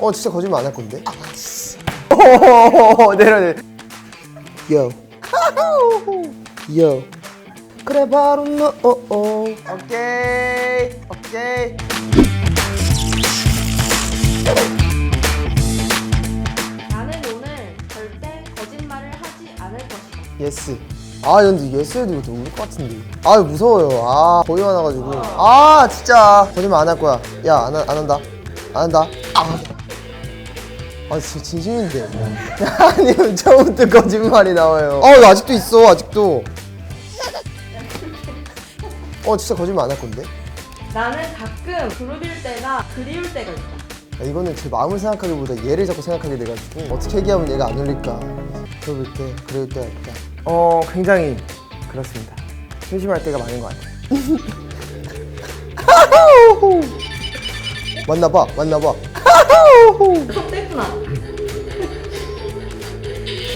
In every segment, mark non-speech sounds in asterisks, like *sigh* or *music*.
어 진짜 거짓말 안 할 건데? 오 내려 내려 요. 요. 그래 바로 너 어, 어. 오케이 오케이. 나는 오늘 절대 거짓말을 하지 않을 것이다. 예스. 아 근데 예스 해도 이거 울것 같은데. 아 무서워요. 아 거의 많아가지고. 아 진짜. 거짓말 안 할 거야. 야 안 안 한다. 안 한다. 아, 아 진짜 진심인데. *laughs* 아니 처음부터 거짓말이 나와요. 아 아직도 있어 아직도. 어 진짜 거짓말 안 할 건데? 나는 가끔 그룹일 때가 그리울 때가 있다. 아, 이거는 제 마음을 생각하기보다 얘를 자꾸 생각하게 돼가지고 어떻게 얘기하면 얘가 안 울릴까? 그럴 때 그럴 때가 있다. 어 굉장히 그렇습니다. 심심할 때가 많은 것 같아요. *laughs* 맞나봐 맞나봐 속 뺐구나.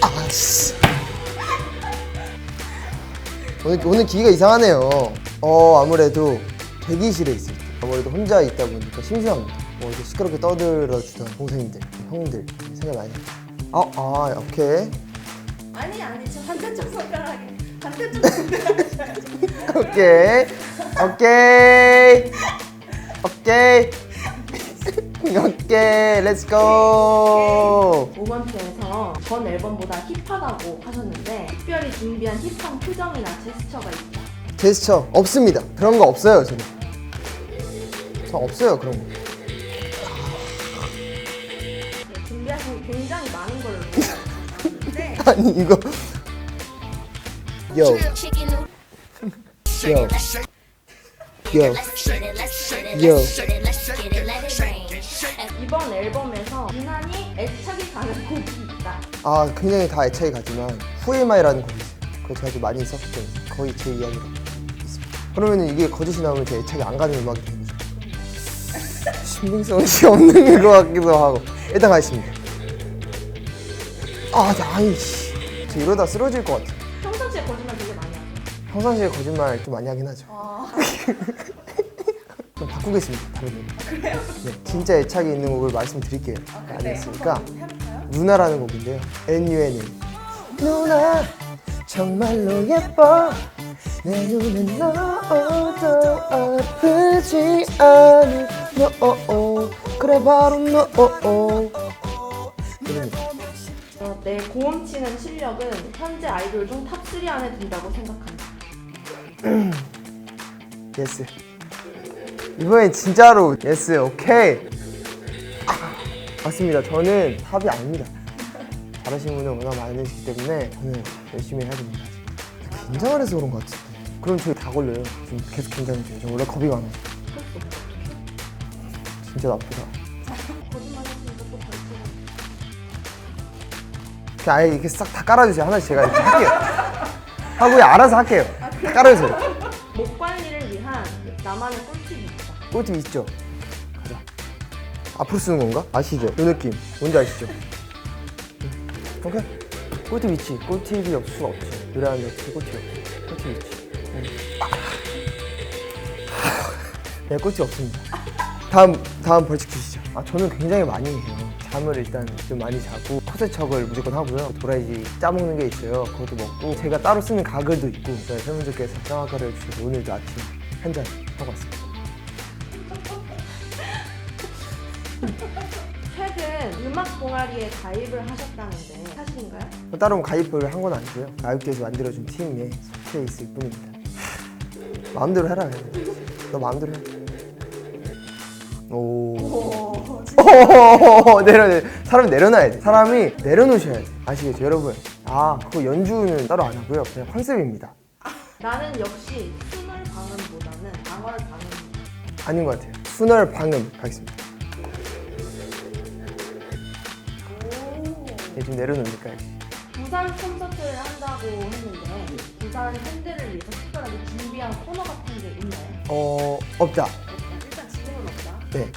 아씨 오늘 오늘 기기가 이상하네요. 어 아무래도 대기실에 있을 때. 아무래도 혼자 있다 보니까 심심합니다. 뭐 이렇게 시끄럽게 떠들어 주던 동생들 형들 생각 많이 나요 아, 아 오케이. 아니 아니 저 반대쪽 손가락에 반대쪽 손가락에 *laughs* 오케이. 오케이. 오케이 오케이 렛츠고 5번 팀에서 전 앨범보다 힙하다고 하셨는데 특별히 준비한 힙한 표정이나 제스처가 있다. 제스처 없습니다. 그런 거 없어요 저는. 저 없어요 그런 거. 네, 준비하신 게 굉장히 많은 걸로 *laughs* 보였는데. 아니 이거. 요. Chicken noodle. 요 이번 앨범에서 유난히 애착이 가는 곡이 있다. 아 굉장히 다 애착이 가지만 후에마이라는 곡이 있어요. 그거 제가 좀 많이 썼기 때문에 거의 제 이야기로 있습니다. 그러면 이게 거짓이 나오면 제 애착이 안 가는 음악이 되는 거죠? *laughs* 신빙성이 *laughs* 없는 것 같기도 하고. 일단 가겠습니다. 아 아니 씨. 저 이러다 쓰러질 것 같아 평상시에 거짓말 되게 많이 하죠. 평상시에 거짓말 좀 많이 하긴 하죠. 좀 *laughs* 바꾸겠습니다. 다른 곡 그래요? 네, 진짜 애착이 있는 곡을 말씀드릴게요. 아니었으니까? 누나라는 곡인데요. NUNA 누나 정말로 예뻐. 내 눈은 너도 아프지 않은 너 어, 그래 바로 너. 어, 이겁니다 어, 내 고음 치는 실력은 현재 아이돌 중 탑 3 안에 든다고 생각한다. 예스 *clears throat* 이번엔 진짜로. 예스 오케이 아, 맞습니다. 저는 탑이 아닙니다. 잘하시는 분은 워낙 많으시기 때문에 저는 열심히 해야 됩니다. 긴장을 해서 그런 것 같은데. 그럼 저희 다 걸려요. 지금 계속 긴장이 돼요. 저 원래 겁이 많아요. 진짜 나쁘다. 그냥 아예 이렇게 싹 다 깔아주세요. 하나씩 제가 이렇게 할게요. 하고 알아서 할게요. 다 깔아주세요. 목 관리를 위한 나만의 꿀팁이 있다. 꿀팁 있죠? 가자. 앞으로 쓰는 건가? 아시죠? 이 느낌. 뭔지 아시죠? 응. 오케이. 꿀팁 있지. 꿀팁이 없을 수가 없지. 노래하는데 어떻게 꿀팁이 없지? 꿀팁 있지. 응. 네, 꿀팁 없습니다. 다음, 다음 벌칙 주시죠. 아, 저는 굉장히 많이 해요. 잠을 일단 좀 많이 자고 코세척을 무조건 하고요. 도라지 짜먹는 게 있어요. 그것도 먹고 제가 따로 쓰는 가글도 있고 네, 팬분들께서 짱아가를 주셔서 오늘도 아침 한 잔 하고 왔습니다. *laughs* 최근 음악 동아리에 가입을 하셨다는데 사실인가요? 따로 가입을 한 건 아니고요. 가입돼서 만들어준 팀에 속해 있을 뿐입니다. 마음대로 해라. 그냥. 너 마음대로 해. 오. 오, 내려, 내려. 사람 내려놔야 돼. 사람이 내려놓으셔야 돼. 아시겠죠, 여러분? 아, 그거 연주는 따로 안 하고요. 그냥 컨셉입니다. 나는 역시 순월 방음보다는 방월 방음. 아닌 것 같아요. 순월 방음 가겠습니다. 얘좀 내려놓으니까. 부산 콘서트를 한다고 했는데 부산 팬들을 위해서 특별하게 준비한 코너 같은 게 있나요? 어, 없다. 일단 지금은 없다. 네.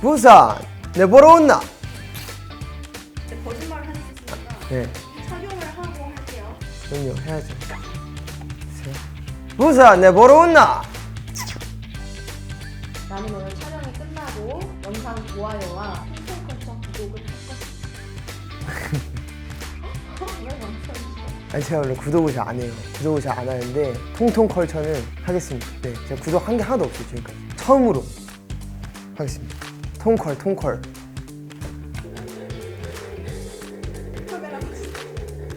부산 내 보러 온나? 네, 거짓말을 하셨으니까 네, 착용을 하고 할게요. 그럼요 해야죠. 보세요. 부산 내 보러 온나? 나는 오늘 촬영이 끝나고 영상 좋아요와 구독을 할. 왜? *laughs* *laughs* 아니 제가 원래 구독을 잘 안 해요. 구독을 잘 안 하는데 통통 컬처는 하겠습니다. 네, 제가 구독 한 게 하나도 없어요 지금까지. 처음으로 하겠습니다. 통컬 통컬.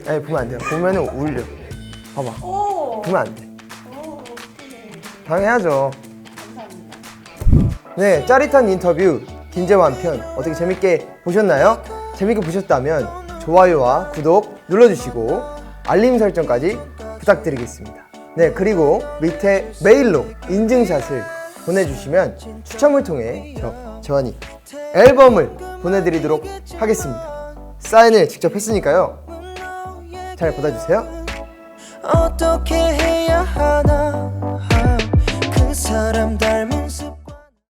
아니 보면 안 돼요. 보면은 울려. 봐봐. 오! 보면 안 돼. 오, 오케이. 당연하죠. 감사합니다. 네, 짜릿한 인터뷰 김재환 편 어떻게 재밌게 보셨나요? 재밌게 보셨다면 좋아요와 구독 눌러주시고 알림 설정까지 부탁드리겠습니다. 네, 그리고 밑에 메일로 인증샷을 보내주시면 추첨을 통해 저 재환이 앨범을 보내드리도록 하겠습니다. 사인을 직접 했으니까요. 잘 받아주세요. 어떻게 해야 하나 그 사람 닮아